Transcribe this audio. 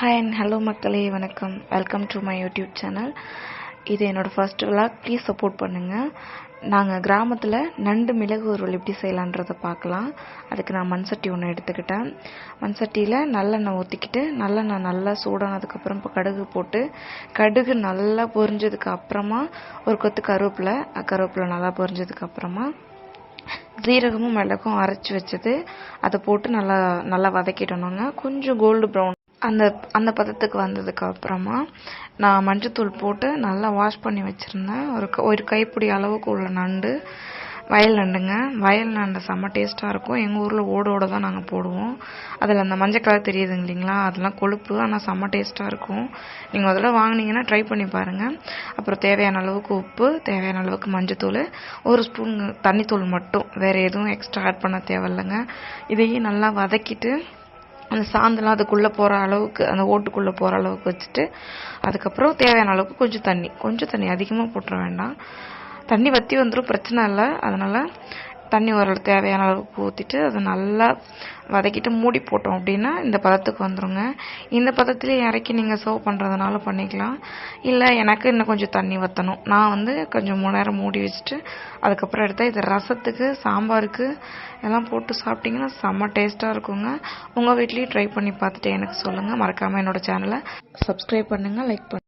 Hi and hello மக்களே வணக்கம். Welcome to my YouTube channel இது என்னோடய ஃபர்ஸ்ட் விளாக் ப்ளீஸ் சப்போர்ட் பண்ணுங்கள் நாங்கள் கிராமத்தில் நண்டு மிளகு உருவல் எப்படி செய்யலான்றதை பார்க்கலாம். அதுக்கு நான் மண் சட்டி ஒன்று எடுத்துக்கிட்டேன். மண்சட்டியில் நல்லெண்ணெய் ஊற்றிக்கிட்டு நல்லெண்ணெய் நல்லா சூடானதுக்கப்புறம் இப்போ கடுகு போட்டு கடுகு நல்லா பொரிஞ்சதுக்கு அப்புறமா ஒரு கொத்து கருவேப்பிலை. கருவேப்பிலை நல்லா பொரிஞ்சதுக்கு அப்புறமா ஜீரகமும் மிளகும் அரைச்சி வச்சது. அதை போட்டு நல்லா நல்லா வதக்கிடணுங்க கொஞ்சம் கோல்டு ப்ரௌன் அந்த அந்த பதத்துக்கு வந்ததுக்கு அப்புறமா நான் மஞ்சத்தூள் போட்டு நல்லா வாஷ் பண்ணி வச்சுருந்தேன். ஒரு க- ஒரு கைப்பிடி அளவுக்கு உள்ள நண்டு வயல் நண்டுங்க. வயல் நண்டு செம்ம டேஸ்ட்டாக இருக்கும். எங்கள் ஊரில் ஓடோட தான் நாங்கள் போடுவோம். அதில் அந்த மஞ்சள் கலர் தெரியுதுங்க இல்லைங்களா? அதெல்லாம் கொழுப்பு ஆனால் செம்ம டேஸ்ட்டாக இருக்கும். நீங்கள் அதில் வாங்கினீங்கன்னா ட்ரை பண்ணி பாருங்கள் அப்புறம் தேவையான அளவுக்கு உப்பு தேவையான அளவுக்கு மஞ்சத்தூள் ஒரு ஸ்பூன் தண்ணித்தூள் மட்டும். வேறு எதுவும் எக்ஸ்ட்ரா ஆட் பண்ண தேவையில்லைங்க. இதையும் நல்லா வதக்கிட்டு அந்த சாந்தெல்லாம் அதுக்குள்ளே போகிற அளவுக்கு அந்த ஓட்டுக்குள்ளே போகிற அளவுக்கு வச்சுட்டு அதுக்கப்புறம் தேவையான அளவுக்கு கொஞ்சம் தண்ணி. கொஞ்சம் தண்ணி அதிகமாக போட்டுற வேண்டாம். தண்ணி வற்றி வந்துடும் பிரச்சனை இல்லை. அதனால் தண்ணி ஓரளவு தேவையான அளவுக்கு ஊற்றிட்டு அதை நல்லா வதக்கிட்டு மூடி போட்டோம் அப்படின்னா இந்த பதத்துக்கு வந்துடுங்க இந்த பதத்துலேயே இறக்கி நீங்கள் சர்வ் பண்ணுறதுனால பண்ணிக்கலாம். இல்லை எனக்கு இன்னும் கொஞ்சம் தண்ணி வற்றணும் நான் வந்து கொஞ்சம் மூணு நேரம் மூடி வச்சுட்டு அதுக்கப்புறம் எடுத்தால் இது ரசத்துக்கு சாம்பாருக்கு எல்லாம் போட்டு சாப்பிட்டிங்கன்னா செம்ம டேஸ்ட்டாக இருக்குங்க. உங்கள் வீட்லேயும் ட்ரை பண்ணி பார்த்துட்டு எனக்கு சொல்லுங்கள் மறக்காமல் என்னோட சேனலை சப்ஸ்கிரைப் பண்ணுங்கள் லைக் பண்ணுங்கள்